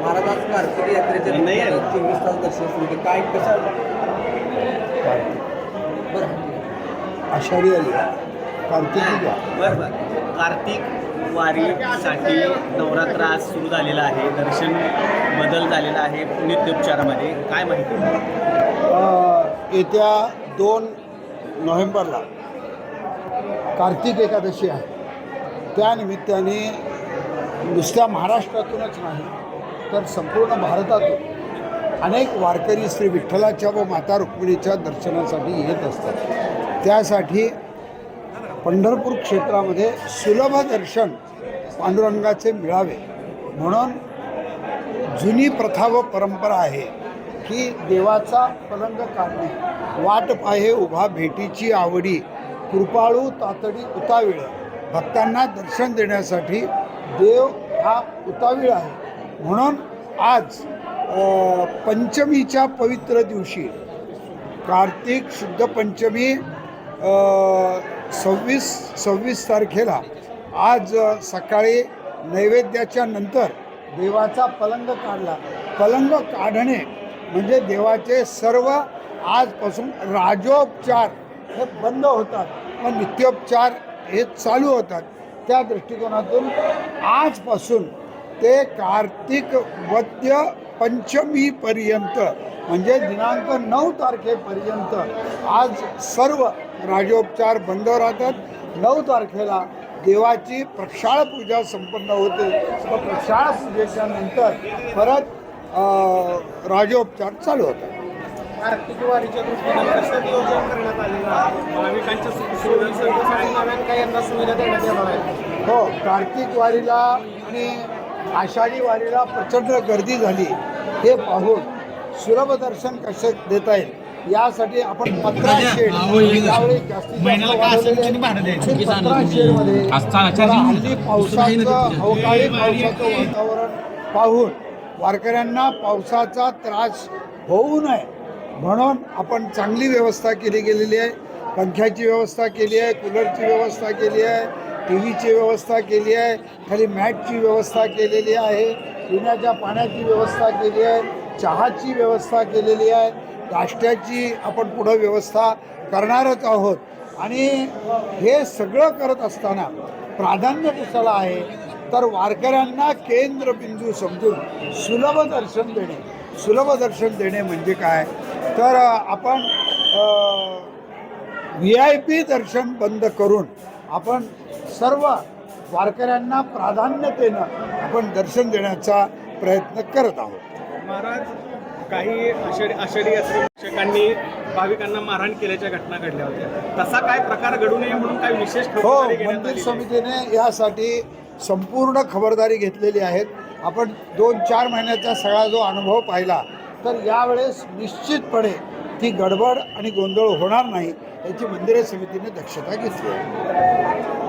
महाराज आज कार्तिक यात्रेच्या नाही चोवीस तास दर्शन सुरू केलं. काय कसं बरं. आषाढी आली कार्तिकी बरं बरं. कार्तिक वारीसाठी नवरात्र आज सुरू झालेला आहे. दर्शन बदल झालेला आहे नित्योपचारामध्ये. काय माहिती? येत्या दोन नोव्हेंबरला कार्तिक एकादशी आहे. त्या निमित्ताने नुसत्या महाराष्ट्रातूनच नाही तर संपूर्ण भारतातून अनेक वारकरी श्री विठ्ठलाच्या व माता रुक्मिणीच्या दर्शनासाठी येत असतात. त्यासाठी पंढरपूर क्षेत्रामध्ये सुलभ दर्शन पांडुरंगाचे मिळावे. म्हणून जुनी प्रथा व परंपरा आहे की देवाचा पलंग काढणे वाट पाहे उभा भेटीची आवडी कृपाळू तातडी उतावीळ. भक्तांना दर्शन देण्यासाठी देव हा उतावीळ आहे. म्हणून आज पंचमीच्या पवित्र दिवशी कार्तिक शुद्ध पंचमी सव्वीस सव्वीस तारखेला आज सकाळी नैवेद्याच्या नंतर देवाचा पलंग काढला. पलंग काढणे म्हणजे देवाचे सर्व आजपासून राजोपचार हे बंद होतात. व नित्योपचार हे चालू होतात. त्या दृष्टिकोनातून आजपासून ते कार्तिक वद्य पंचमीपर्यंत म्हणजे दिनांक नऊ तारखेपर्यंत आज सर्व राजोपचार बंद राहतात. नऊ तारखेला देवाची प्रक्षाळ पूजा संपन्न होते. व प्रक्षाळ पूजेच्या नंतर परत राजोपचार चालू होतात. आर्थिक वाढीच्या दृष्टीने कसं नियोजन करण्यात आलेलं आहे. भाविकांच्या सुविधांसाठी नव्यानं काही यंदा सुविधा देण्यात येणार आहे. हो कार्तिक वारीला आणि आषाढी वारीला प्रचंड गर्दी झाली. हे पाहून सुलभ दर्शन कसं देता येईल? यासाठी आपण शेड यावेळी जास्तीत जास्त हल्ली पावसाचं अवकाळी पावसाचं वातावरण पाहून वारकऱ्यांना पावसाचा त्रास होऊ नये म्हणून आपण चांगली व्यवस्था केली गेलेली आहे. पंख्याची व्यवस्था केली आहे कूलरची व्यवस्था केली आहे. टी व्हीची व्यवस्था केली आहे खाली मॅटची व्यवस्था केलेली आहे पिण्याच्या पाण्याची व्यवस्था केली आहे चहाची व्यवस्था केलेली आहे नाश्त्याची आपण पुढं व्यवस्था करणारच आहोत. आणि हे सगळं करत असताना प्राधान्य कशाला आहे? तर वारकऱ्यांना केंद्रबिंदू समजून सुलभ दर्शन देणे. सुलभ दर्शन देणे म्हणजे काय? तर आपण व्ही आय पी दर्शन बंद करून आपण सर्व वारकऱ्यांना प्राधान्यतेनं आपण दर्शन देण्याचा प्रयत्न करत आहोत. महाराज काही आषाढी आषाढी यात्रेकांनी भाविकांना मारहाण केल्याच्या घटना घडल्या होत्या. तसा काय प्रकार घडू नये म्हणून काही विशेष हो मंदिर? समितीने यासाठी संपूर्ण खबरदारी घेतलेली आहेत. आपण दोन चार महिन्याचा सगळा जो अनुभव पाहिला तर यावेळेस निश्चितपणे ती गडबड आणि गोंधळ होणार नाही. याची मंदिर समितीने दक्षता घेतली आहे.